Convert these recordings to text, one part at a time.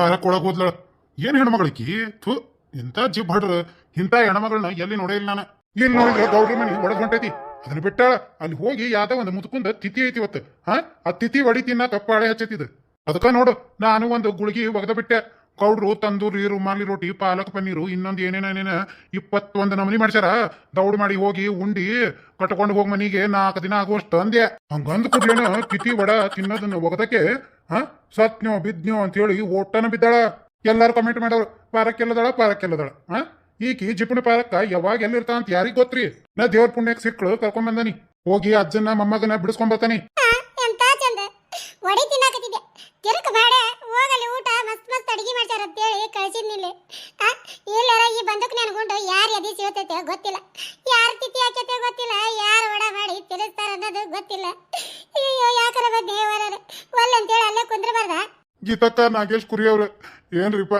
Park ಒಳಗ್ ಹೋದ್ಲ. ಏನ್ ಹೆಣ್ಮಗಳಿಕಿ? ಥು ಎಂತ ಜಿಬ್ ಹಡ್ರ ಇಂಥ ಹೆಣ್ಮಗಳನ್ನ ಎಲ್ಲಿ ನೋಡಿಲ್ಲ ನಾನು? ಇಲ್ಲಿ ನೋಡಿದ್ರೆ ಗೌಡ್ರ ಮನೆ ಒಳಗ್ ಹೊಂಟೈತಿ. ಅದನ್ನ ಬಿಟ್ಟಾಳ. ಅಲ್ಲಿ ಹೋಗಿ ಯಾವ್ದೋ ಒಂದು ಮುತ್ಕುಂದ ತಿಥಿ ಐತಿ ಇವತ್ತು. ಹಾ, ಆ ತಿಥಿ ಒಡಿ ತಿನ್ನ ಪಾಳೆ ಹಚ್ಚೈತಿದ್ ಅದಕ್ಕ ನೋಡು, ನಾನು ಒಂದು ಗುಳಿಗಿ ಒಗದ ಬಿಟ್ಟೆ. ಗೌಡ್ರು ತಂದೂರಿ ರುಮಾಲಿ ರೋಟಿ, ಪಾಲಕ್, ಪನ್ನೀರು, ಇನ್ನೊಂದು ಏನೇನೇನೇನ ಇಪ್ಪತ್ತೊಂದು ನಮನಿ ಮಾಡ್ಸ್ಯಾರ. ದೌಡ್ ಮಾಡಿ ಹೋಗಿ ಉಂಡಿ ಕಟ್ಕೊಂಡು ಹೋಗ್ ಮನಿಗೆ ನಾಲ್ಕು ದಿನ ಆಗುವಷ್ಟು ಅಂದ್ಯ. ಹಂಗಂದ್ ಕೂಡ್ಲೇನ ತಿಥಿ ವಡ ತಿನ್ನೋದನ್ನ ಒಗದಕ್ಕೆ, ಹಾ ಸತ್ನ್ಯೋ ಬಿದ್ನ್ಯೋ ಅಂತೇಳಿ ಓಟನ ಬಿದ್ದಾಳ. ಎಲ್ಲಾರು ಕಮೆಂಟ್ ಮಾಡೋರು, ಪಾರಕ್ ಎಲ್ಲದಾಳ ಪಾರಕ್ ಎಲ್ಲದಾಳ, ಹಾ? ಈಕಿ ಜಿಪುಣ ಪಾರಕ್ಕ ಯಾವಾಗ ಎಲ್ಲಿರ್ತಾ ಅಂತ ಯಾರಿಗ್ ಗೊತ್ತ್ರಿ? ನಾ ದೇವ್ರ ಪುಣ್ಯಕ್ ಸಿಕ್ಕಳು ಕರ್ಕೊಂಡ್ ಬಂದನಿ. ಹೋಗಿ ಅಜ್ಜನ ಮೊಮ್ಮಗನ ಬಿಡಿಸ್ಕೊಂಡ್ ಒಡಿ ತಿನ್ನಾಕತ್ತಿದ್ದೆ. ತಿರುಕ ಬೇಡ ಹೋಗಲಿ ಊಟ, ಮಸ್ತ್ ಮಸ್ತ್ ಅಡಿಗೆ ಮಾಡ್ತಾರ ಅಂತೇಳಿ ಕಳ್ಸಿದ್ನಿಲ್ಲ ಇಲ್ಲಾರ ಈ ಬಂದಕ್ ನೆನ್ಕೊಂಡು ಯಾರು ಎದಿ ಸಿಗುತ್ತೈತೆ ಗೊತ್ತಿಲ್ಲ. ಯಾರು ತಿಥಿ ಹಾಕೈತೆ ಗೊತ್ತಿಲ್ಲ, ಯಾರು ಒಡ ಮಾಡಿ ತಿರುಸ್ತಾರ ಅನ್ನೋದು ಗೊತ್ತಿಲ್ಲ. ಅಯ್ಯೋ ಯಾಕರ ಬಂದೆ ಒಲ್ಲಂತೇಳಿ ಅಲ್ಲೇ ಕುಂದ್ರಬಾರ್ದ? ಗೀತಕ್ಕ, ನಾಗೇಶ್ ಕುರಿ ಏನ್ರಿಪ್ಪ?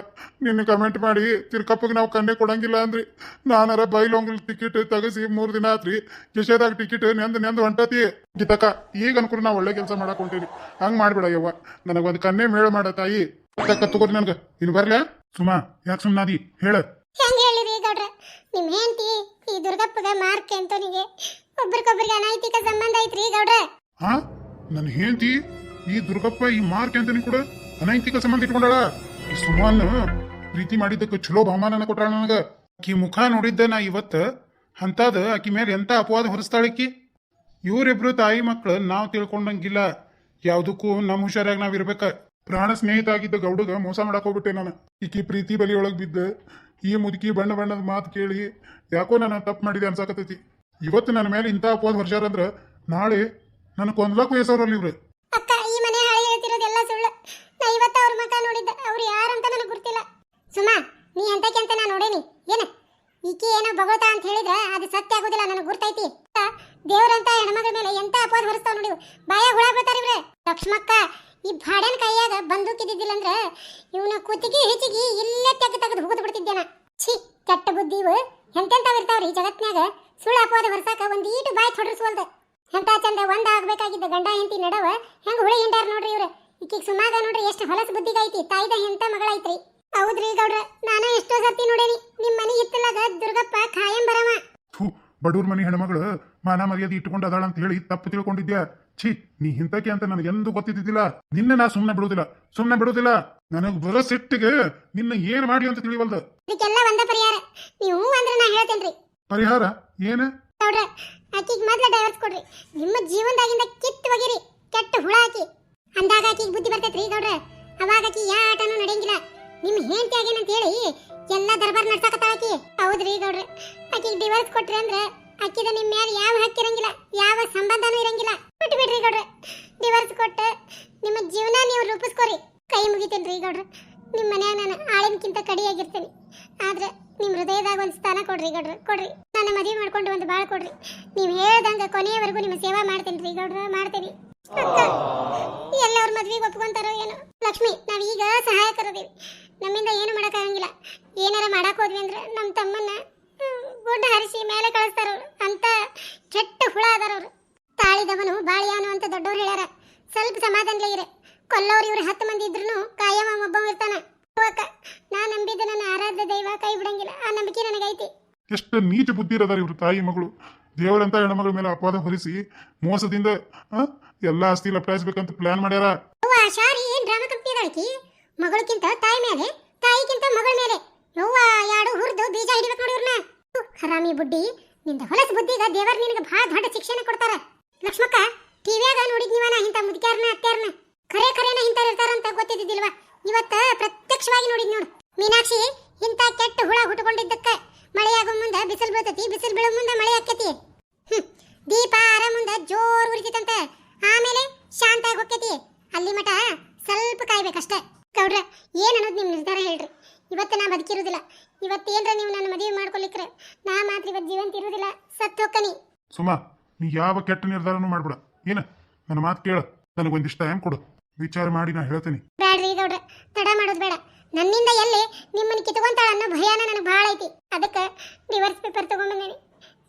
ನಿನ್ನ ಕಮೆಂಟ್ ಮಾಡಿ ತಿರ್ಕಪ್ಪಗೆ ನಾವು ಕಣ್ಣೆ ಕೊಡಂಗಿಲ್ಲ ಅಂದ್ರಿ. ನಾನಾರ ಬೈಲೊಂಗಲ್ ಟಿಕೆಟ್ ತಗಸಿ ಮೂರು ದಿನ ಆತ್ರಿ. ಕಿಶೇದಾಗ ಟಿಕೆಟ್ ನೆಂದು ನೆಂದ್ ಹೊಂಟತಿ. ಗೀತಕ್ಕ ಈಗ ಅನ್ಕೂರು ನಾ ಒಳ್ಳೆ ಕೆಲಸ ಮಾಡಕ್ ಹೊಂಟೀನಿ ಹಂಗ್ ಮಾಡ್ಬೇಡ ಯವ್ವ ನನಗೊಂದು ಕಣ್ಣೆ ಮೇಳ ಮಾಡ ತಾಯಿ. ತಕ್ಕ ತಗೋರಿ ನನ್ಗ. ಇನ್ ಬರ್ಲ? ಸುಮಾ ಯಾಕೆ ಸುಮ್ನಾದಿ ಹೇಳ. ಹೆಂಗ್ ಹೇಳಿರಿ ಗೌಡ್ರ? ನಿಮ್ ಹೆಂಡತಿ ಈ ದುರ್ಗಪ್ಪಗ ಮಾರ್ಕ್ ಅಂತನಿಗೆ ಒಬ್ರಿಗೊಬ್ರಿಗೆ ಅನೈತಿಕ ಸಂಬಂಧ ಐತ್ರಿ ಗೌಡ್ರ? ಹಾ ನನ್ನ ಹೆಂಡತಿ ಈ ದುರ್ಗಪ್ಪ ಈ ಮಾರ್ಕ್ ಅಂತಾನೆ ಕೂಡ. ಅನೈತಿಕ ಸಂಬಂಧ ಇಟ್ಕೊಂಡಾಳ. ಸುಮಾನ್ ಪ್ರೀತಿ ಮಾಡಿದ್ದಕ್ಕೆ ಚಲೋ ಬಹುಮಾನನ ಕೊಟ್ಟಾಳ ನನಗ. ಆಕಿ ಮುಖ ನೋಡಿದ್ದೆ ನಾ ಇವತ್ತ. ಅಂತಾದ ಆಕಿ ಮೇಲೆ ಎಂತ ಅಪವಾದ ಹೊರಿಸ್ತಾಳಕಿ ಇವರಿಬ್ರು ತಾಯಿ ಮಕ್ಳು ನಾವು ತಿಳ್ಕೊಂಡಂಗಿಲ್ಲ. ಯಾವ್ದಕ್ಕೂ ನಮ್ಮ ಹುಷಾರಾಗಿ ನಾವ್ ಇರ್ಬೇಕ. ಪ್ರಾಣ ಸ್ನೇಹಿತ ಆಗಿದ್ದ ಗೌಡಗ ಮೋಸ ಮಾಡಕ್ ಹೋಗ್ಬಿಟ್ಟೆ ನಾನು. ಈಕಿ ಪ್ರೀತಿ ಬಲಿಯೊಳಗ್ ಬಿದ್ದ. ಈ ಮುದುಕಿ ಬಣ್ಣ ಬಣ್ಣದ ಮಾತು ಕೇಳಿ ಯಾಕೋ ನಾನು ತಪ್ಪು ಮಾಡಿದೆ ಅನ್ಸಾಕತೈತಿ ಇವತ್ತು ನನ್ನ ಮೇಲೆ ಇಂಥ ಅಪವಾದ ಹೊರ್ಸ್ಯಾರಂದ್ರ ನಾಳೆ ನನ್ನ ಕೊಂದ್ಲಕ್ ವಯಸ್ಸವ್ರಲ್ಲಿ ಇವ್ರು. ಅಕ್ಕ, ಈ ಮನೆ ಹಾಳಿ ಹೇಳ್ತಿರೋದೆಲ್ಲ ಸುಳ್ಳು. ನಾ ಇವತ್ತು ಅವ್ರ ಮಕ ನೋಡಿದ್ದೆ. ಅವ್ರು ಯಾರಂತ ನನಗೆ ಗೊತ್ತಿಲ್ಲ. ಸುಮಾ, ನೀ ಎಂತಕ್ಕೆ ಅಂತ ನಾ ನೋಡೇನಿ? ಏನ? ಈಕೆ ಏನೋ ಭಗವತ ಅಂತ ಹೇಳಿದ್ರ ಅದು ಸತ್ಯ ಆಗೋದಿಲ್ಲ, ನನಗೆ ಗುರ್ತೈತಿ. ದೇವರಂತ ಹೆಣ್ಮಗಳ ಮೇಲೆ ಎಂತ ಅಪವಾದ ಹೊರಿಸ್ತಾವ ನೋಡಿ ಬಾಯ ಹುಳ ಬರ್ತಾರೆ ಇವ್ರೆ. ಲಕ್ಷ್ಮಕ್ಕ, ಈ ಭಾಡನ್ ಕೈಯಾಗ ಬಂದೂಕ್ ಇದ್ದಿದ್ದಿಲ್ಲ ಅಂದ್ರೆ ಇವನ ಕುತ್ತಿಗೆ ಹೆಚ್ಚಿಗೆ ಇಲ್ಲೇ ತೆಗೆದು ತೆಗೆದು ಹುಗಿದು ಬಿಡ್ತಿದ್ದೇನ ಛೀ, ಕೆಟ್ಟ ಬುದ್ಧಿ ಇವು. ಎಂತೆಂತಾವ್ ಇರ್ತಾವ್ರಿ ಸುಳ್ಳ ಸುಳ್ಳು ಅಪವಾದ ಹೊರಸಾಕ ಒಂದೀಟು ಬಾಯಿ ತೊಡರಿಸುವಲ್ದ. ಎಂತ ಚಂದ ಒಂದ ಆಗ್ಬೇಕಾಗಿದ್ದ ಗಂಡ ಹೆಂಡತಿ ನಡವ, ಹೆಂಗ್ ಹುಳಿ ಹಿಂಡಾರ ನೋಡ್ರಿ ಇವ್ರೆ. ಈಕಿಗೆ ಸುಮಾಗ ನೋಡ್ರಿ ಎಷ್ಟು ಹೊಲಸು ಬುದ್ಧಿಗೈತಿ, ತಾಯಿದ ಎಂತ ಮಗಳೈತ್ರಿ. ಹೌದ್ರಿ ಗೌಡ್ರ? ನಾನು ಎಷ್ಟೋ ಸರ್ತಿ ನೋಡೇನಿ. ನಿಮ್ಮ ಮನೆ ಇತ್ತಲಾಗ ದುರ್ಗಪ್ಪ ಖಾಯಂ ಬರವ. ಥೂ ಬಡೂರ್ ಮನೆ ಹೆಣ್ಮಗಳು ಮಾನ ಮರ್ಯಾದೆ ಇಟ್ಕೊಂಡು ಅದಾಳ ಅಂತ ಹೇಳಿ ತಪ್ಪು ತಿಳ್ಕೊಂಡಿದ್ಯಾ? ಛೀ ನೀ ಹಿಂತಕ್ಕೆ ಅಂತ ನನಗೆ ಎಂದು ಗೊತ್ತಿದ್ದಿದ್ದಿಲ್ಲ. ನಿನ್ನ ನಾ ಸುಮ್ಮನೆ ಬಿಡುದಿಲ್ಲ. ಸುಮ್ಮನೆ ಬಿಡುದಿಲ್ಲ. ನನಗ್ ಬರೋ ಸಿಟ್ಟಿಗೆ ನಿನ್ನ ಏನ್ ಮಾಡಿ ಅಂತ ತಿಳಿವಲ್ದು. ಇದಕ್ಕೆಲ್ಲ ಒಂದ ಪರಿಹಾರ. ನೀವು ಅಂದ್ರೆ ನಾ ಹೇಳ್ತೇನ್ರಿ. ಪರಿಹಾರ? ಏನ? ಗೌಡ್ರ ಆಕಿಗ್ ಮೊದ್ಲ ಡೈವರ್ಸ್ ಕೊಡ್ರಿ. ನಿಮ್ಮ ಜೀವನದಾಗಿಂದ ಕಿತ್ತು ಒಗಿರಿ. ಕೆಟ್ಟ ಹುಳ ಹಾಕಿ ಅಂದಾಗ ಆಕಿಗ್ ಬುದ್ಧಿ ಬರ್ತೈತ್ರಿ ಗೌಡ್ರ. ಅವಾಗ ಆಕಿ ಯಾ ಆಟನೂ ನಡೆಯಂಗಿಲ್ಲ. ನಿಮ್ ಹೆಂಡತಿ ಆಗೇನಂತ ಹೇಳಿ ಎಲ್ಲ ದರ್ಬಾರ್ ನಡ್ಸಾಕತ್ತಾಳ ಆಕಿ. ಹೌದ್ರಿ ಗೌಡ್ರ. ಆಕಿಗೆ ಡಿವೋರ್ಸ್ ಕೊಟ್ರಿ ಅಂದ್ರೆ ಆಕಿದ ನಿಮ್ ಮ್ಯಾಲ ಯಾವ ಹಕ್ಕಿರಂಗಿಲ್ಲ ಯಾವ ಸಂಬಂಧನೂ ಇರಂಗಿಲ್ಲ. ಬಿಟ್ಟು ಬಿಡ್ರಿ ಗೌಡ್ರೆ. ಡಿವೋರ್ಸ್ ಕೊಟ್ಟು ನಿಮ್ಮ ಜೀವನ ನೀವು ರೂಪಿಸ್ಕೊರಿ. ಕೈ ಮುಗಿತೇನ್ರಿ ಗೌಡ್ರೆ. ನಿಮ್ಮ ಮನ್ಯಾಗ ನಾನು ಆಳಿನಕ್ಕಿಂತ ಕಡಿಯಾಗಿರ್ತೇನೆ. ಆದ್ರೆ ನಿಮ್ಮ ಹೃದಯದಾಗ ಒಂದು ಸ್ಥಾನ ಕೊಡ್ರಿ ಗೌಡ್ರೆ. ಕೊಡ್ರಿ. ನನ್ನ ಮದುವೆ ಮಾಡ್ಕೊಂಡು ಒಂದು ಬಾಳ ಕೊಡ್ರಿ. ನೀವು ಹೇಳ್ದಂಗ ಕೊನೆಯವರೆಗೂ ನಿಮ್ಮ ಸೇವಾ ಮಾಡ್ತೇನೆ ರೀ ಗೌಡ್ರ. ಅಕ್ಕ ಎಲ್ಲವ್ರ ಮದ್ವೆಗೆ ಒಪ್ಕೊಂತಾರೋ ಏನೋ. ಲಕ್ಷ್ಮಿ, ನಾವೀಗ ಸಹಾಯಕರದೇವಿ ನಮ್ಮಿಂದ ಏನು ಮಾಡೋಕ್ಕಾಗಂಗಿಲ್ಲ. ಏನಾರ ಮಾಡಕ್ಕೆ ಹೋದ್ವಿ ಅಂದ್ರೆ ನಮ್ಮ ತಮ್ಮನ್ನ ಗುಡ್ಡ ಹರಿಸಿ ಮೇಲೆ ಕಳಿಸ್ತಾರವ್ರು ಅಂತ ಕೆಟ್ಟ ಹುಳ ಅದಾರವ್ರು ತಾಳಿದವನು ಬಾಳಿಯಾನು ಅಂತ ದೊಡ್ಡವ್ರು ಹೇಳ್ಯಾರ. ಸ್ವಲ್ಪ ಸಮಾಧಾನಲೇ ಇರೆ. ಕೊಲ್ಲವ್ರು ಇವ್ರು ಹತ್ತು ಮಂದಿ ಇದ್ರು ಕಾಯಮ ಒಬ್ಬ ಇರ್ತಾನ. ಅಕ್ಕ ನಾ ನಂಬಿದ್ದು ನನ್ನ ಆರಾಧ್ಯ ದೈವ ಕೈ ಬಿಡಂಗಿಲ್ಲ. ಆ ನಂಬಿಕೆ ನನಗೈತಿ. ಎಷ್ಟು ನೀಚ ಬುದ್ಧಿ ಇರದಾರ ಇವ್ರು ತಾಯಿ ಮಗಳು. ದೇವರಂತ ಹೆಣ್ಮಗಳ ಮೇಲೆ ಅಪವಾದ ಹೊರಿಸಿ ಮೋಸದಿಂದ ಎಲ್ಲ ಆಸ್ತಿ ಲಪಟಾಯಿಸ್ಬೇಕಂತ ಪ್ಲಾನ್ ಮಾಡ್ಯಾರ. ಅವ್ವ ಶಾರಿ ಏನ್ ಡ್ರಾಮಾ ಕಂಪ್ನಿ ಮಗಳಕ್ಕಿಂತ ತಾಯಿ ಮೇಲೆ, ತಾಯಿಗಿಂತ ಮಗಳ ಮೇಲೆ ಯವ್ವ ಯಾಡು, ಹುರಿದು, ಬೀಜ ಹಿಡಿಬೇಕು ನೋಡಿ ಇವ್ರನ್ನ. ಹರಾಮಿ ಬುಡ್ಡಿ. ನಿಂದ ಹೊಲಸ ಬುದ್ಧಿಗ ದೇವರ್ ನಿನಗೆ ಬಹಳ ದೊಡ್ಡ ಶಿಕ್ಷಣ ಕೊಡ್ತಾರ. ಲಕ್ಷ್ಮಕ್ಕ, ಟಿವಿಯಾಗ ನೋಡಿದ್ ನೀವನ ಇಂಥ ಮುದುಕ್ಯಾರನ ಅತ್ಯಾರನ ಖರೆ ಖರೇನ ಇಂಥ ಇರ್ತಾರಂತ ಗೊತ್ತಿದ್ದಿಲ್ವಾ ಇವತ್ತ ಪ್ರತ್ಯಕ್ಷವಾಗಿ ನೋಡಿದ್ ನೋಡು. ಮೀನಾಕ್ಷಿ, ಇಂಥ ಕೆಟ್ಟ ಹುಳ ಹುಟ್ಕೊಂಡಿದ್ದಕ್ಕ. ಮಳೆಯಾಗೋ ಮುಂದ ಬಿಸಿಲು ಬೀಳ್ತತಿ, ಬಿಸಿಲು ಬೀಳೋ ಮುಂದ ಮಳೆ ಆಕ್ಕತಿ. ಹ್ಮ್, ದೀಪ ಆರ ಮುಂದೆ ಜೋರ್ ಉರಿತೈತಂತ. ಆಮೇಲೆ ಶಾಂತ ಆಗಿ ಅಲ್ಲಿ ಮಠ ಸ್ವಲ್ಪ ಕಾಯ್ಬೇಕಷ್ಟೇ. ಗೌಡ್ರ ಏನು ಅನ್ನೋದು ನಿಮ್ಮ ನಿರ್ಧಾರ ಹೇಳ್ರಿ. ಇವತ್ತು ನಾ ಬದುಕಿರೋದಿಲ್ಲ. ಇವತ್ತೇನ್ರ ನೀವು ನನ್ನ ಮದುವೆ ಮಾಡ್ಕೊಳ್ಳಿಕ್ರೆ ನಾ ಮಾತ್ರ ಇವತ್ತು ಜೀವಂತ ಇರೋದಿಲ್ಲ. ಸತ್ತು ಹೋಕ್ಕನಿ ಸುಮಾ ನೀ ಯಾವ ಕೆಟ್ಟ ನಿರ್ಧಾರನೂ ಮಾಡ್ಬಿಡ. ಏನ? ನನ್ನ ಮಾತು ಕೇಳ. ನನಗೊಂದಿಷ್ಟ ಟೈಮ್ ಕೊಡು. ವಿಚಾರ ಮಾಡಿ ನಾ ಹೇಳ್ತೀನಿ. ಬೇಡ್ರಿ ಗೌಡ್ರ ತಡ ಮಾಡೋದು ಬೇಡ. ನನ್ನಿಂದ ಎಲ್ಲಿ ನಿಮ್ಮನ್ನ ಕಿತ್ಕೊಂತಾಳ ಅನ್ನೋ ಭಯಾನ ನನಗೆ ಭಾಳ ಐತಿ. ಅದಕ್ಕೆ ಡಿವರ್ಸ್ ಪೇಪರ್ ತಗೊಂಡ್ಬಂದೇನಿ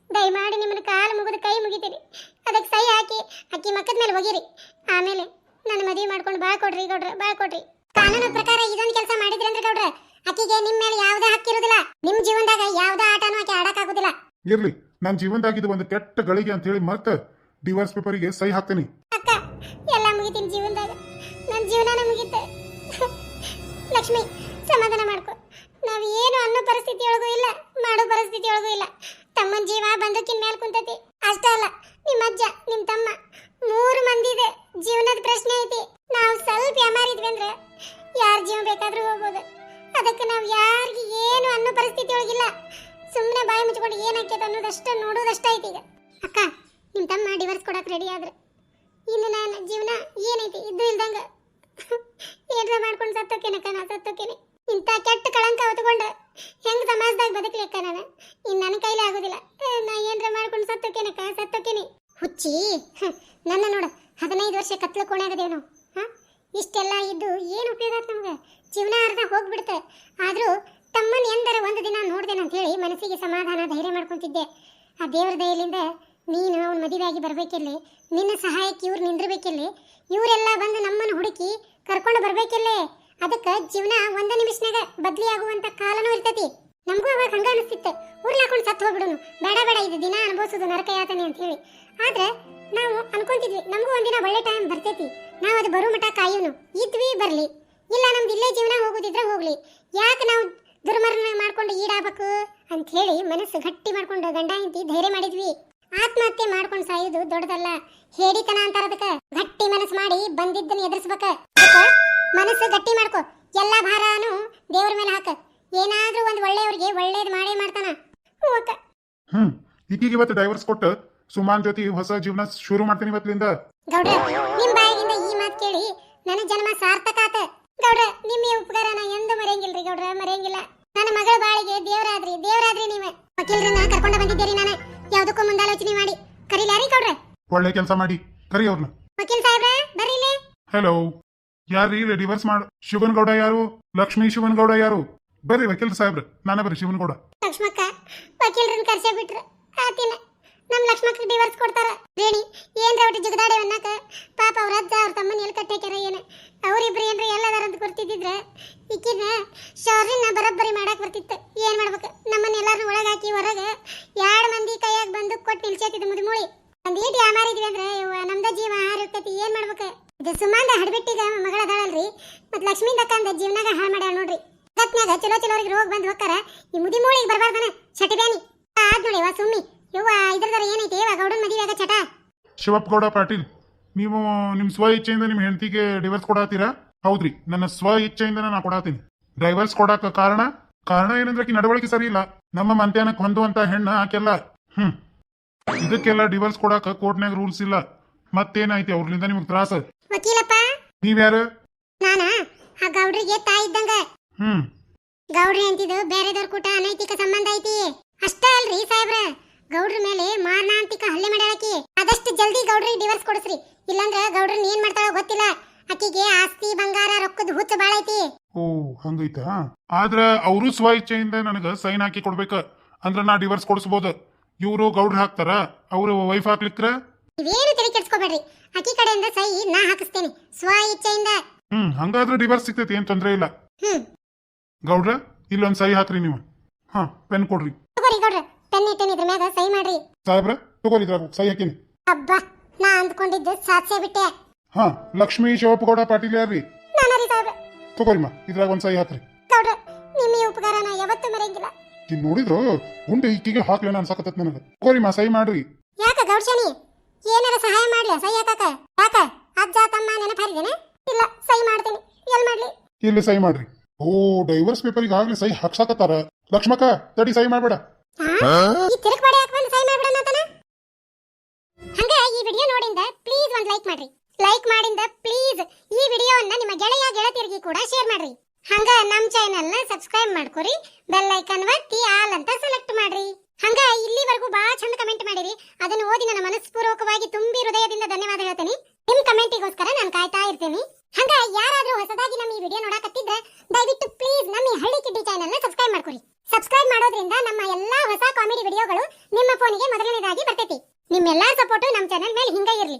ದಯಮಾಡಿ ನಿಮ್ಮನ್ನ ಕಾಲು ಮುಗಿದು ಕೈ ಮುಗಿತೀರಿ. ಅದಕ್ಕೆ ಸಹಿ ಹಾಕಿ ಅಕ್ಕಿ ಮಕ್ಕದ ಮೇಲೆ ಹೋಗಿರಿ. ಆಮೇಲೆ ನನ್ನ ಮದುವೆ ಮಾಡ್ಕೊಂಡು ಬಾ ಕೊಡ್ರಿ ಗೌಡ್ರೆ ಬಾ ಕೊಡ್ರಿ. ಕಾನೂನು ಪ್ರಕಾರ ಇದೊಂದು ಕೆಲಸ ಮಾಡಿದ್ರಂದ್ರೆ ಗೌಡ್ರ ಆಕಿಗೆ ನಿಮ್ ಮೇಲೆ ಯಾವ್ದೇ ಹಕ್ಕಿರೋದಿಲ್ಲ ನಿಮ್ ಜೀವನದಾಗ ಯಾವ್ದೇ ಆಟನೂ ಆಕೆ ಆಡಕ್ ಆಗುದಿಲ್ಲ ಇರ್ಲಿ ನನ್ ಜೀವನದಾಗ ಇದು ಒಂದು ಕೆಟ್ಟ ಗಳಿಗೆ ಅಂತ ಹೇಳಿ ಮತ್ತೆ ಡಿವೋರ್ಸ್ ಪೇಪರ್ಗೆ ಸಹಿ ಹಾಕ್ತೀನಿ. ಅಕ್ಕ ಎಲ್ಲ ಮುಗಿತೀನಿ ಜೀವನದಾಗ. ನನ್ನ ಜೀವನನ ಮುಗಿತೆ. ಲಕ್ಷ್ಮಿ ಸಮಾಧಾನ ಮಾಡ್ಕೊ. ನಾವು ಏನು ಅನ್ನೋ ಪರಿಸ್ಥಿತಿಯೊಳಗೂ ಇಲ್ಲ ಮಾಡೋ ಪರಿಸ್ಥಿತಿ ಪರಿಸ್ಥಿತಿಯೊಳಗೂ ಇಲ್ಲ. ತಮ್ಮನ ಜೀವ ಬಂದಕ್ಕಿನ ಮೇಲೆ ಕುಂತತಿ. ಅಷ್ಟೇ ಅಲ್ಲ ನಿಮ್ಮ ಅಜ್ಜ ನಿಮ್ಮ ತಮ್ಮ ಮೂರು ಮಂದಿ ಇದೆ ಜೀವನದ ಪ್ರಶ್ನೆ ಐತಿ. ನಾವು ಸ್ವಲ್ಪ ಯಾಮಾರಿದ್ವಿ ಅಂದ್ರೆ ಯಾರ ಜೀವ ಬೇಕಾದ್ರೂ ಹೋಗ್ಬೋದು. ಅದಕ್ಕೆ ನಾವು ಯಾರಿಗೆ ಏನು ಅನ್ನೋ ಪರಿಸ್ಥಿತಿ ಒಳಗಿಲ್ಲ. ಸುಮ್ಮನೆ ಬಾಯಿ ಮುಚ್ಕೊಂಡು ಏನಾಕೈತೆ ಅನ್ನೋದಷ್ಟು ನೋಡೋದಷ್ಟೇ ಐತಿ ಈಗ. ಅಕ್ಕ ನಿಮ್ಮ ತಮ್ಮ ಡಿವರ್ಸ್ ಕೊಡಕ್ಕೆ ರೆಡಿ ಆದ್ರೆ. ಇನ್ನು ನನ್ನ ಜೀವನ ಏನೈತಿ? ಇದ್ದು ಇಲ್ದಂಗೆ. ಏನಾರ ಮಾಡ್ಕೊಂಡು ಸತ್ತೋಕೇನಕ್ಕ? ನಾ ಸತ್ತೋಕೇನೆ ಇಂಥ ಕೆಟ್ಟ ಕಳಂಕ ಹೊತ್ಕೊಂಡು ಹೆಂಗ್ ಸಮಾಜದಾಗ ಬದುಕ್ಲಿಕ್ಕ ನಾನು ಇನ್ನು ನನ್ನ ಕೈಲಿ ಆಗೋದಿಲ್ಲ ಏ, ನಾ ಏನ್ರ ಮಾಡ್ಕೊಂಡು ಸತ್ತೋಕೇನಕ್ಕ ಸತ್ತೋಕೇನೆ ಹುಚ್ಚಿ ಹ್ಮ್, ನನ್ನ ನೋಡು ಹದಿನೈದು ವರ್ಷ ಕತ್ಲ ಕೋಣೆ ಆಗದೇನು ಹಾ ಇಷ್ಟೆಲ್ಲ ಇದ್ದು ಏನು ಉಪಯೋಗ ಆತ್ ನಮ್ಗೆ ಜೀವನ ಅರ್ಧ ಹೋಗ್ಬಿಡುತ್ತೆ ಆದ್ರೂ ತಮ್ಮನ್ ಎಂದರ ಒಂದು ದಿನ ನೋಡ್ದೇನೆ ಅಂತ ಹೇಳಿ ಮನಸ್ಸಿಗೆ ಸಮಾಧಾನ, ಧೈರ್ಯ ಮಾಡ್ಕೊಂತಿದ್ದೆ. ಆ ದೇವ್ರ ದಯಲಿಂದ ನೀನು ಅವನ ಮದುವೆಯಾಗಿ ಬರ್ಬೇಕಿಲ್ಲಿ ನಿನ್ನ ಸಹಾಯಕ್ಕೆ ಇವ್ರು ನಿಂದಿರ್ಬೇಕಿಲ್ಲಿ ಇವರೆಲ್ಲ ಬಂದು ನಮ್ಮನ್ನು ಹುಡುಕಿ ಕರ್ಕೊಂಡು ಬರ್ಬೇಕಿಲ್ಲೇ ಅದಕ್ಕೆ ಜೀವನ ಒಂದ ನಿಮಿಷನಾಗ ಬದ್ಲಿ ಆಗುವಂತ ಕಾಲನೂ ಇರ್ತೈತಿ. ನಮಗೂ ಅವಾಗ ಹಂಗ ಅನಿಸ್ತಿತ್ತು. ಉರ್ಲಾಕೊಂಡು ಸತ್ತು ಹೋಗ್ಬಿಡುನು. ಬೇಡ ಬೇಡ, ಇದು ದಿನ ಅನುಭವಿಸೋದು ನರಕ ಯಾತನೆ ಅಂತ ಹೇಳಿ. ಆದ್ರೆ ನಾವು ಅನ್ಕೊಂತಿದ್ವಿ, ನಮಗೂ ಒಂದಿನ ಒಳ್ಳೆ ಟೈಮ್ ಬರ್ತೈತಿ. ನಾವು ಅದು ಬರೋ ಮಠ ಕಾಯೋನು. ಇದ್ವಿ, ಬರಲಿ. ಇಲ್ಲ, ನಮ್ದು ಇಲ್ಲೇ ಜೀವನ ಹೋಗೋದಿದ್ರೆ ಹೋಗ್ಲಿ. ಯಾಕೆ ನಾವು ದುರ್ಮರಣ ಮಾಡ್ಕೊಂಡು ಈಡಾಗಬೇಕು? ಅಂತ ಹೇಳಿ ಮನಸ್ಸು ಗಟ್ಟಿ ಮಾಡ್ಕೊಂಡು ಗಂಡ ಹೆಂಡತಿ ಧೈರ್ಯ ಮಾಡಿದ್ವಿ. ಆತ್ಮಹತ್ಯೆ ಮಾಡ್ಕೊಂಡು ಸಾಯೋದು ದೊಡ್ಡದಲ್ಲ. ಹೇಡಿತನ ಅಂತಾರ ಅದಕ್ಕ. ಗಟ್ಟಿ ಮನಸ್ಸು ಮಾಡಿ ಬಂದಿದ್ದನ್ನ ಎದುರಿಸ್ಬೇಕ. ಮನಸ್ಸು ಗಟ್ಟಿ ಮಾಡ್ಕೊ. ಎಲ್ಲಾ ಭಾರನು ದೇವ್ರ ಮೇಲೆ ಹಾಕ. ಏನಾದ್ರೂ ಒಂದ್ ಒಳ್ಳೆಯವ್ರಿಗೆ ಒಳ್ಳೇದ್ ಮಾಡೇ ಮಾಡ್ತಾನ. ಹ್ಮ್ ಈಗೀಗ ಇವತ್ತು ಡೈವರ್ಸ್ ಕೊಟ್ಟು ಸುಮಾನ್ ಜೊತೆ ಹೊಸ ಜೀವನ ಶುರು ಮಾಡ್ತೀನಿ ಇವತ್ತಿನಿಂದ. ಗೌಡ್ರ ನಿಮ್ ಬಾಯಿಂದ ಈ ಮಾತು ಕೇಳಿ ನನ್ನ ಜನ್ಮ ಸಾರ್ಥಕ ಆತ. ಗೌಡ್ರ ನಿಮ್ಮ ಈ ನಾ ಎಂದು ಮರೆಯಂಗಿಲ್ರಿ ಗೌಡ್ರ ಮರೆಯಂಗಿಲ್ಲ. ನನ್ನ ಮಗಳ ಬಾಳಿಗೆ ದೇವರಾದ್ರಿ ದೇವರಾದ್ರಿ ನೀವ. ವಕೀಲರನ್ನ ಕರ್ಕೊಂಡ ಬಂದಿದ್ದೀರಿ ನಾನು. ಯಾವುದಕ್ಕೂ ಮುಂದಾಲೋಚನೆ ಮಾಡಿ. ಕರೀಲಾರಿ ಗೌಡ್ರ ಒಳ್ಳೆ ಕೆಲಸ ಮಾಡಿ. ಕರಿ ಅವ್ರನ್ನ ವಕೀಲ್ ಸಾಹೇಬ್ರ ಬರ್ರಿ ಇಲ್ಲಿ. ಹಲೋ ಯಾರ್ರೀ ಡಿವರ್ಸ್ ಮಾಡು ಶಿವನ್ ಗೌಡ ಯಾರು? ಲಕ್ಷ್ಮೀ ಶಿವನ್ ಗೌಡ ಯಾರು? ಬರ್ರಿ ವಕೀಲ್ ಸಾಹೇಬ್ರ ನಾನೇ ಬರ್ರಿ ಶಿವನ್ ಗೌಡ ಲಕ್ಷ್ಮಕ್ಕ ವಕೀಲರನ್ನ ಕರ್ಸೇ ಬಿಟ್ರು. ಆತಿನ ನಮ್ ಲಕ್ಷ್ಮಕ್ಕ ಡಿವರ್ಸ್ ಕೊಡ್ತಾರ. ರೇಣಿ, ಏನ್ ಒಟ್ಟು ಜಗದಾಡೆ ಅನ್ನಕ? ಪಾಪ ಅವ್ರ ಅಜ್ಜ, ಅವ್ರ ತಮ್ಮನ ಎಲ್ಲಿ ಕಟ್ಟಾಕ್ಯಾರ ಏನ? ಅವ್ರಿಬ್ರು ಏನ್ರ ಎಲ್ಲದಾರ ಅಂತ ಗೊತ್ತಿದ್ದಿದ್ರ ಈಕಿನ ಶೌರ್ಯನ ಬರಬ್ಬರಿ ಮಾಡಕ್ ಬರ್ತಿತ್ತು. ಏನ್ ಮಾಡ್ಬೇಕು? ನಮ್ಮನ್ನ ಎಲ್ಲಾರನ್ನ ಒಳಗ ಹಾಕಿ ಹೊರಗ ಎರಡ್ ಮಂದಿ ಕೈಯಾಗ ಬಂದು ಕೊಟ್ಟು ನಿಲ್ಸೇತಿದ್ ಮುದಿಮೂಳಿ. ಒಂದ್ ಈಟ್ ಯಾಮಾರಿದ್ವಿ ಅಂದ್ರೆ ನಮ್ದ ಜೀವ ಹಾರಿರ್ತೈತಿ ಏನ್ ಮಾಡ್ಬೇಕು? ಇದು ಸುಮಾಂದ ಮಗಳ ಅದಾಳಲ್ರಿ ಮತ್ ಲಕ್ಷ್ಮೀ ಅಕ್ಕಂದ ಜೀವನಾಗ ಹಾಳು ಮಾಡ್ಯಾಳ ನೋಡ್ರಿ. ಜಗತ್ನ್ಯಾಗ ಚಲೋ ಚಲೋರಿಗೆ ರೋಗ ಬಂದ್ ಹೋಗ್ತಾರ ಈ ಮುದಿಮೂಳಿಗೆ ಮೂಳಿಗೆ ಬರ್ಬಾರ್ದನ ಬ್ಯಾನಿ ಆದ್ ನೋಡಿ ವಾ ಸುಮ್ಮಿ. ಯವ್ವ ಇದ್ರದಾರ ಏನೈತಿ? ಇವಾಗ ಗೌಡನ್ ಮದುವೆಯಾಗ ಚಟ? ಶಿವಪ್ಪ ಗೌಡ ಪಾಟೀಲ್ ನೀವು ನಿಮ್ಮ ಸ್ವ ಇಚ್ಛೆಯಿಂದ ನಿಮ್ ಹೆಂಡತಿಗೆ ಡಿವರ್ಸ್ ಕೊಡಾತೀರಾ? ಹೌದ್ರಿ ನನ್ನ ಸ್ವ ಇಚ್ಛೆಯಿಂದ ನಾ ಕೊಡಾತೀನಿ. ಡ್ರೈವರ್ಸ್ ಕೊಡಾಕ ಕಾರಣ? ಕಾರಣ ಏನಂದ್ರೆ ಆಕಿ ನಡವಳಿಕೆ ಸರಿ ಇಲ್ಲ. ನಮ್ಮ ಮಂತ್ಯಾನಕ್ಕೆ ಹೊಂದುವಂತ ಹೆಣ್ಣು ಆಕೆಲ್ಲ. ಹ್ಮ್. ಇದಕ್ಕೆಲ್ಲ ಡಿವರ್ಸ್ ಕೊಡಾಕ ಕೋರ್ಟ್ನಾಗ ರೂಲ್ಸ್ ಇಲ್ಲ. ಮತ್ತೇನಾಯ್ತಿ ಅವ್ರಲಿಂದ ನಿಮ್ಗೆ ತ್ರಾಸ? ವಕೀಲಪ್ಪ? ನೀವ್ಯಾರು? ನಾನಾ? ಆ ಗೌಡ್ರಿಗೆ ತಾಯಿ ಇದ್ದಂಗ. ಹ್ಮ್. ಗೌಡ್ರಿ ಅಂತಿದ್ದು ಬೇರೆದವ್ರ ಕೂಟ ಅನೈತಿಕ ಸಂಬಂಧ ಐತಿ. ಗೌಡ್ರ ಮೇಲೆ ಮಾರಣಾಂತಿಕ ಹಲ್ಲೆ ಮಾಡ್ಯಾಳಕಿ ಆದಷ್ಟು ಜಲ್ದಿ ಗೌಡ್ರಿಗೆ ಡಿವೋರ್ಸ್ ಕೊಡಿಸ್ರಿ. ಇಲ್ಲಂದ್ರ ಗೌಡ್ರನ್ ಏನ್ ಮಾಡ್ತಾಳೋ ಗೊತ್ತಿಲ್ಲ. ಆಕಿಗೆ ಆಸ್ತಿ ಬಂಗಾರ ರೊಕ್ಕದ ಹುಚ್ಚ ಬಾಳ ಐತಿ. ಓ ಹಂಗೈತಾ? ಆದ್ರ ಅವರು ಸ್ವ ಇಚ್ಛೆಯಿಂದ ನನಗ ಸೈನ್ ಹಾಕಿ ಕೊಡ್ಬೇಕ. ಅಂದ್ರ ನಾ ಡಿವರ್ಸ್ ಕೊಡಿಸ್ಬೋದು? ಇವರು ಗೌಡ್ರ ಹಾಕ್ತಾರ? ಅವರು ವೈಫ್ ಹಾಕ್ಲಿಕ್ರ? ಇವೇನು ತಲೆ ಕೆಡ್ಸ್ಕೊಬೇಡ್ರಿ. ಅಕ್ಕಿ ಕಡೆಯಿಂದ ಸೈ ನಾ ಹಾಕಿಸ್ತೇನೆ. ಸ್ವ ಇಚ್ಛೆಯಿಂದ. ಹ್ಮ್ ಹಂಗಾದ್ರೆ ಡಿವರ್ಸ್ ಸಿಗ್ತೈತಿ ಏನ್ ತೊಂದ್ರೆ ಇಲ್ಲ. ಹ್ಮ್. ಗೌಡ್ರ ಇಲ್ಲೊಂದ್ ಸೈ ಹಾಕ್ರಿ ನೀವು. ಹಾ ಪೆನ್ ಕೊಡ್ರಿ. ತಗೋರಿ ಗೌಡ್ರ. ಪೆನ್ ಇಟ್ಟೇನಿ ಇದ್ರ ಮ್ಯಾಗ ಸಹಿ ಮಾಡ್ರಿ. ಸಾಹೇಬ್ರ ತಗೋರಿ ಇದ್ರಾಗ ಸಹಿ ಹಾಕಿನಿ. ಅಬ್ಬಾ ನಾ ಅಂದ್ಕೊಂಡಿದ್ದೆ ಸಾಧ್ಸೇ ಬಿಟ್ಟೆ. ಹಾ ಲಕ್ಷ್ಮೀ ಶಿವಪ್ಪಗೌಡ ಪಾಟೀಲ್ ಯಾರ್ರಿ? ನಾನರಿ ಸಾಹೇಬ್ರ. ತಗೋರಿಮ್ಮ ಇದ್ರಾಗ ಒಂದ್ ಸಹಿ ಹಾಕ್ರಿ. ಗೌಡ್ರ ನಿಮ್ಮ ಈ ಉಪಕಾರನ ಯಾವತ್ತೂ ಮರೆಯಂಗಿಲ್ಲ. ಇದ್ ನೋಡಿದ್ರು ಉಂಡೆ ಈಕಿಗೆ ಹಾಕ್ಲೇನ ಅನ್ಸಕತ್ತತ್ ನನಗೆ. ತಗೋರಿಮ್ಮ ಸಹಿ ಮಾಡ್ರಿ. ಯಾಕ ಗೌಡ್ಶನಿ ಏನಾರ ಸಹಾಯ ಮಾಡ್ಲಿ ಸಹಿ ಹಾಕಾಕ? ಯಾಕ? ಅಜ್ಜ ತಮ್ಮ ನೆನಪಾರಿದೇನೆ? ಇಲ್ಲ ಸಹಿ ಮಾಡ್ತೀನಿ. ಎಲ್ ಮಾಡ್ಲಿ? ಇಲ್ಲಿ ಸಹಿ ಮಾಡ್ರಿ. ಓ ಡೈವರ್ಸ್ ಪೇಪರ್ ಆಗ್ಲಿ ಸಹಿ ಹಾಕ್ಸಾಕತ್ತಾರ. ಲಕ್ಷ್ಮಕ್ಕ ತಡಿ ಸಹಿ ಮಾಡ್ಬೇಡ? ಈ ತಿರುಗ್ ಬಾಡಿ ಹಾಕ್ ಬಂದು ಸಹಿ ಮಾಡ್ಬಿಡೋಣ ಅಂತಾನ ಹಂಗ ಈ ವಿಡಿಯೋ ನೋಡಿಂದ ಪ್ಲೀಸ್ ಒಂದು ಲೈಕ್ ಮಾಡ್ರಿ. ಲೈಕ್ ಮಾಡಿಂದ ಪ್ಲೀಸ್ ಈ ವಿಡಿಯೋವನ್ನ ನಿಮ್ಮ ಗೆಳೆಯ ಗೆಳತಿಯರಿಗೆ ಕೂಡ ಶೇರ್ ಮಾಡ್ರಿ. ಹಂಗ ನಮ್ಮ ಚಾನೆಲ್ನ ಸಬ್ಸ್ಕ್ರೈಬ್ ಮಾಡ್ಕೊರಿ ಬೆಲ್ ಐಕನ್ ಒತ್ತಿ ಆಲ್ ಅಂತ ಸೆಲೆಕ್ಟ್ ಮಾಡ್ರಿ. ಹಂಗ ಇಲ್ಲಿವರೆಗೂ ಬಹಳ ಚಂದ ಕಮೆಂಟ್ ಮಾಡಿರಿ. ಅದನ್ನು ಓದಿ ನನ್ನ ಮನಸ್ಪೂರ್ವಕವಾಗಿ ತುಂಬಿ ಹೃದಯದಿಂದ ಧನ್ಯವಾದ ಹೇಳ್ತೀನಿ. ನಿಮ್ ಕಮೆಂಟಿಗೋಸ್ಕರ ನಾನು ಕಾಯ್ತಾ ಇರ್ತೀನಿ. ಹಂಗ ಯಾರಾದ್ರೂ ಹೊಸದಾಗಿ ನಮ್ಮ ಈ ವಿಡಿಯೋ ನೋಡಕತ್ತಿದ್ರೆ ದಯವಿಟ್ಟು ಪ್ಲೀಸ್ ನಮ್ಮ ಈ ಹಳ್ಳಿ ಕಿಡ್ಡಿ ಚಾನೆಲ್ನ ಸಬ್ಸ್ಕ್ರೈಬ್ ಮಾಡ್ಕೊರಿ. ಸಬ್ಸ್ಕ್ರೈಬ್ ಮಾಡೋದ್ರಿಂದ ನಮ್ಮ ಎಲ್ಲಾ ಹೊಸ ಕಾಮಿಡಿ ವಿಡಿಯೋಗಳು ನಿಮ್ಮ ಫೋನಿಗೆ ಮೊದಲನೇದಾಗಿ ಬರ್ತೈತಿ. ನಿಮ್ಮೆಲ್ಲಾ ಸಪೋರ್ಟ್ ನಮ್ಮ ಚಾನೆಲ್ ಮೇಲೆ ಹಿಂಗ ಇರಲಿ.